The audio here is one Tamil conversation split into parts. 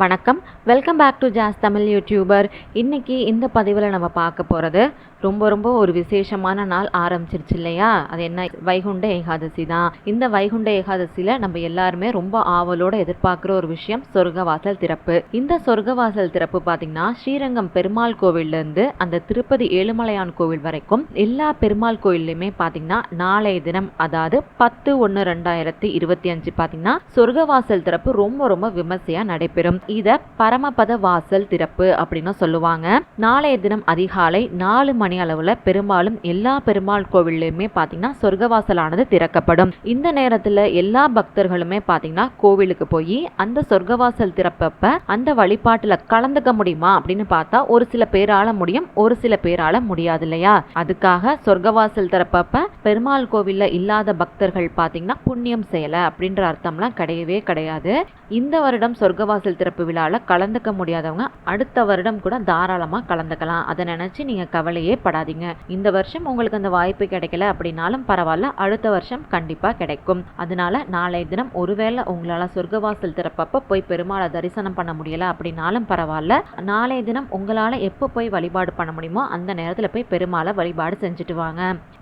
வணக்கம். Welcome back to Jas Tamil YouTuber இன்றைக்கி இந்த பதிவில் நம்ம பார்க்க போகிறது ரொம்ப ரொம்ப ஒரு விசேஷமான நாள் ஆரம்பிச்சிருச்சு இல்லையா? அது என்ன? வைகுண்ட ஏகாதசி தான். இந்த வைகுண்ட ஏகாதசியில நம்ம எல்லாருமே ரொம்ப ஆவலோட எதிர்பார்க்குற ஒரு விஷயம் சொர்க்கவாசல் திறப்பு. இந்த சொர்க்கவாசல் திறப்பு பார்த்தீங்கன்னா ஸ்ரீரங்கம் பெருமாள் கோவில்லேருந்து அந்த திருப்பதி ஏழுமலையான் கோவில் வரைக்கும் எல்லா பெருமாள் கோயில்லையுமே பார்த்தீங்கன்னா நாளைய தினம் அதாவது பத்து ஒன்று ரெண்டாயிரத்தி இருபத்தி அஞ்சு பார்த்தீங்கன்னா சொர்க்கவாசல் திறப்பு ரொம்ப ரொம்ப விமர்சையா நடைபெறும். இத பரமபத வாசல் திறப்பு அப்படின்னு சொல்லுவாங்க. நாளைய தினம் அதிகாலை நாலு மணி அளவுல பெரும்பாலும் எல்லா பெருமாள் கோவில்லையுமே பாத்தீங்கன்னா சொர்க்கவாசலானது திறக்கப்படும். இந்த நேரத்துல எல்லா பக்தர்களுமே பாத்தீங்கன்னா கோவிலுக்கு போய் அந்த சொர்க்கவாசல் திறப்பப்ப அந்த வழிபாட்டுல கலந்துக்க முடியுமா அப்படின்னு பார்த்தா ஒரு சில பேரால முடியும் ஒரு சில பேரால முடியாது இல்லையா? அதுக்காக சொர்க்கவாசல் திறப்பப்ப பெருமாள் கோவில்ல இல்லாத பக்தர்கள் பாத்தீங்கன்னா புண்ணியம் செய்யல அப்படின்ற அர்த்தம்லாம் கிடையவே கிடையாது. இந்த வருடம் சொர்க்கவாசல் திறப்பு விழாவில் கலந்துக்க முடியாதவங்க அடுத்த வருடம் கூட தாராளமாக கலந்துக்கலாம். அதை நினச்சி நீங்கள் கவலையே கவலைப்படாதீங்க. இந்த வருஷம் உங்களுக்கு அந்த வாய்ப்பு கிடைக்கல அப்படின்னாலும் பரவாயில்ல அடுத்த வருஷம் கண்டிப்பாக கிடைக்கும். அதனால நாளைய தினம் ஒருவேளை உங்களால் சொர்க்கவாசல் திறப்பப்ப போய் பெருமாளை தரிசனம் பண்ண முடியல அப்படின்னாலும் பரவாயில்ல. நாளைய தினம் உங்களால் எப்போ போய் வழிபாடு பண்ண முடியுமோ அந்த நேரத்தில் போய் பெருமாளை வழிபாடு செஞ்சுட்டு வாங்க.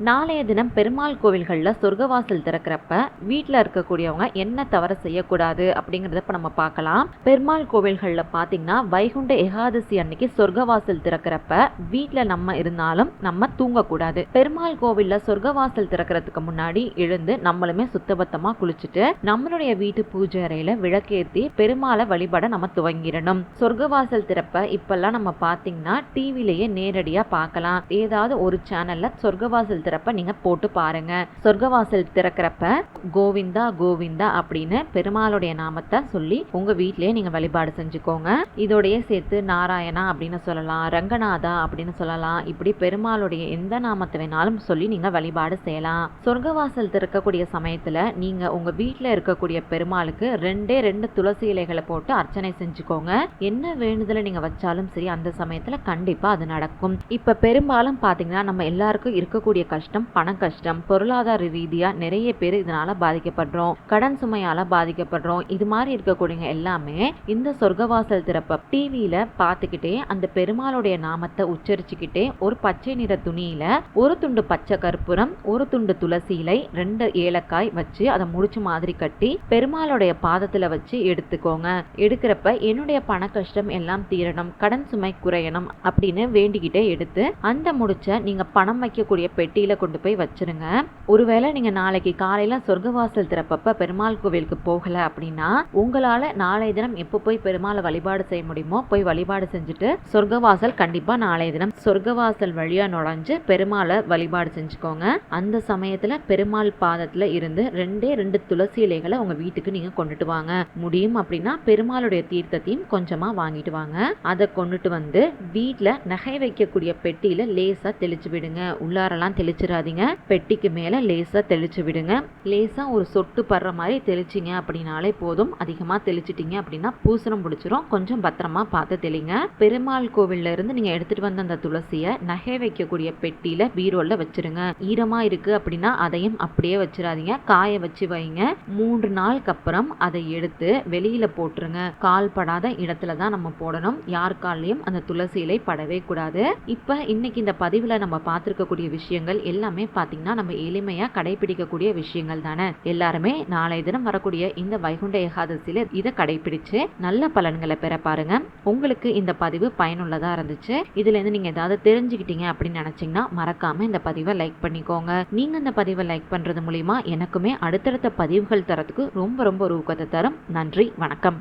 நாளைய தினம் பெருமாள் கோவில்களில் சொர்க்கவாசல் திறக்கிறப்ப வீட்டில் இருக்கக்கூடியவங்க என்ன தவறு செய்யக்கூடாது அப்படிங்கிறத இப்போ நம்ம பார்க்கலாம். பெருமாள் கோவில்களில் பார்த்தீங்கன்னா வைகுண்ட ஏகாதசி அன்னைக்கு சொர்க்கவாசல் திறக்கிறப்ப வீட்டில் நம்ம இருந்தாலும் நம்ம தூங்கக்கூடாது. பெருமாள் கோவிலில் சொர்க்கவாசல் திறக்கிறதுக்கு முன்னாடி எழுந்து நம்மளுமே சுத்தபத்தமாக குளிச்சுட்டு நம்மளுடைய வீட்டு பூஜை அறையில் விளக்கேற்றி பெருமாளை வழிபட நம்ம துவங்கிடணும். சொர்க்கவாசல் திறப்ப இப்பெல்லாம் நம்ம பார்த்தீங்கன்னா டிவிலேயே நேரடியாக பார்க்கலாம் ஏதாவது ஒரு சேனல்ல சொர்க்கவாசல் திறப்ப நீங்க போட்டு பாருங்க. சொர்க்கவாசல் திறக்கிறப்ப கோவிந்தா கோவிந்தா அப்படின்னு பெருமாளுடைய நாமத்தை சொல்லி உங்க வீட்டிலேயே நீங்க வழிபாடு செஞ்சுக்கோங்க. இதோடைய சேர்த்து நாராயணா அப்படின்னு சொல்லலாம் ரங்கநாதா அப்படின்னு சொல்லலாம் இப்படி பெருமாளுடைய எந்த நாமத்தை வேணாலும் சொல்லி நீங்க வழிபாடு செய்யலாம். சொர்க்கவாசல் திறக்கக்கூடிய சமயத்துல நீங்க உங்க வீட்டில் இருக்கக்கூடிய பெருமாளுக்கு ரெண்டே ரெண்டு துளசி இலைகளை போட்டு அர்ச்சனை செஞ்சுக்கோங்க. என்ன வேண்டுதலை நீங்க வச்சாலும் சரி அந்த சமயத்துல கண்டிப்பா அது நடக்கும். இப்ப பெரும்பாலும் பாத்தீங்கன்னா நம்ம எல்லாருக்கும் இருக்கக்கூடிய கஷ்டம் பண கஷ்டம் பொருளாதார ரீதியா நிறைய பேர் இதனால பாதிக்கப்படுறோம். கடன் சுமையால பாதிக்கப்படுறோம். இது மாதிரி இருக்கக்கூடியவங்க எல்லாமே இந்த சொர்க்கவாசல் திறப்ப டிவியில பார்த்துக்கிட்டே அந்த பெருமாளுடைய நாமத்தை உச்சரிச்சுக்கிட்டே ஒரு பச்சை நிற துணியில ஒரு துண்டு பச்சை கற்பூரம் ஒரு துண்டு துளசி இலை ரெண்டு ஏலக்காய் வச்சு அதை முடிச்சு மாதிரி கட்டி பெருமாளுடைய பாதத்துல வச்சு எடுத்துக்கோங்க. எடுக்கிறப்ப என்னுடைய பண கஷ்டம் எல்லாம் தீரணும் கடன் சுமை குறையணும் அப்படின்னு வேண்டிக்கிட்டே எடுத்து அந்த முடிச்ச நீங்க பணம் வைக்கக்கூடிய பெட்டியில கொண்டு போய் வச்சிருங்க. ஒருவேளை நீங்க நாளைக்கு காலையில சொர்க்கவாசல் திறப்பப்ப பெருமாள் கோவிலுக்கு போகல அப்படின்னா உங்களால் நாளைய தினம் எப்போ போய் பெருமாளை வழிபாடு செய்ய முடியுமோ போய் வழிபாடு செஞ்சுட்டு சொர்க்கவாசல் கண்டிப்பாக நாளைய தினம் சொர்க்கவாசல் வழியாக நுழைஞ்சு பெருமாளை வழிபாடு செஞ்சுக்கோங்க. அந்த சமயத்தில் பெருமாள் பாதத்தில் இருந்து ரெண்டே ரெண்டு துளசி இலைகளை உங்கள் வீட்டுக்கு நீங்கள் கொண்டுட்டு வாங்க. முடியும் அப்படின்னா பெருமாளுடைய தீர்த்தத்தையும் கொஞ்சமாக வாங்கிட்டு வாங்க. அதை கொண்டுட்டு வந்து வீட்டில் நகை வைக்கக்கூடிய பெட்டியில் லேசாக தெளிச்சு விடுங்க. உள்ளாரெல்லாம் தெளிச்சிடாதீங்க. பெட்டிக்கு மேலே லேசாக தெளிச்சு விடுங்க. லேசாக ஒரு சொட்டு படுற மாதிரி தெளிச்சிங்க அப்படின்னாலே போதும். அதிகமாக தெளிச்சிட்டிங்க அப்படின்னா பூசணம் பிடிச்சிரும். கொஞ்சம் பத்திரமா பார்த்து தெளிங்க. பெருமாள் கோவில்ல இருந்து நீங்கள் எடுத்துகிட்டு வந்த அந்த துளசியை நகை வைக்கக்கூடிய பெட்டியில் பீரோலில் வச்சிருங்க. ஈரமாக இருக்குது அப்படின்னா அதையும் அப்படியே வச்சிடாதீங்க. காய வச்சு வைங்க. மூன்று நாளுக்கு அப்புறம் அதை எடுத்து வெளியில் போட்டுருங்க. கால் படாத இடத்துல தான் நம்ம போடணும். யார் கால்லையும் அந்த துளசி இலை படவே கூடாது. இப்போ இன்னைக்கு இந்த பதிவில் நம்ம பார்த்துருக்கக்கூடிய விஷயங்கள் எல்லாமே பார்த்தீங்கன்னா நம்ம எளிமையாக கடைபிடிக்கக்கூடிய விஷயங்கள் தானே. எல்லாருமே நாளை தினம் வரக்கூடிய இந்த வைகுண்ட ஏகாதசியில் இதை கடைபிடிச்சு நல்ல பலன்களை பெற பாருங்க. உங்களுக்கு இந்த பதிவு பயனுள்ளதாக இருந்துச்சு. இதுலேருந்து நீங்கள் ஏதாவது தெரிஞ்சுக்கிட்டு தெரிஞ்சுக்கிட்டீங்க அப்படின்னு நினச்சிங்கன்னா மறக்காமல் இந்த பதிவை லைக் பண்ணிக்கோங்க. நீங்கள் இந்த பதிவை லைக் பண்ணுறது மூலிமா எனக்குமே அடுத்தடுத்த பதிவுகள் தரத்துக்கு ரொம்ப ரொம்ப ஒரு ஊக்கத்தை தரும். நன்றி வணக்கம்.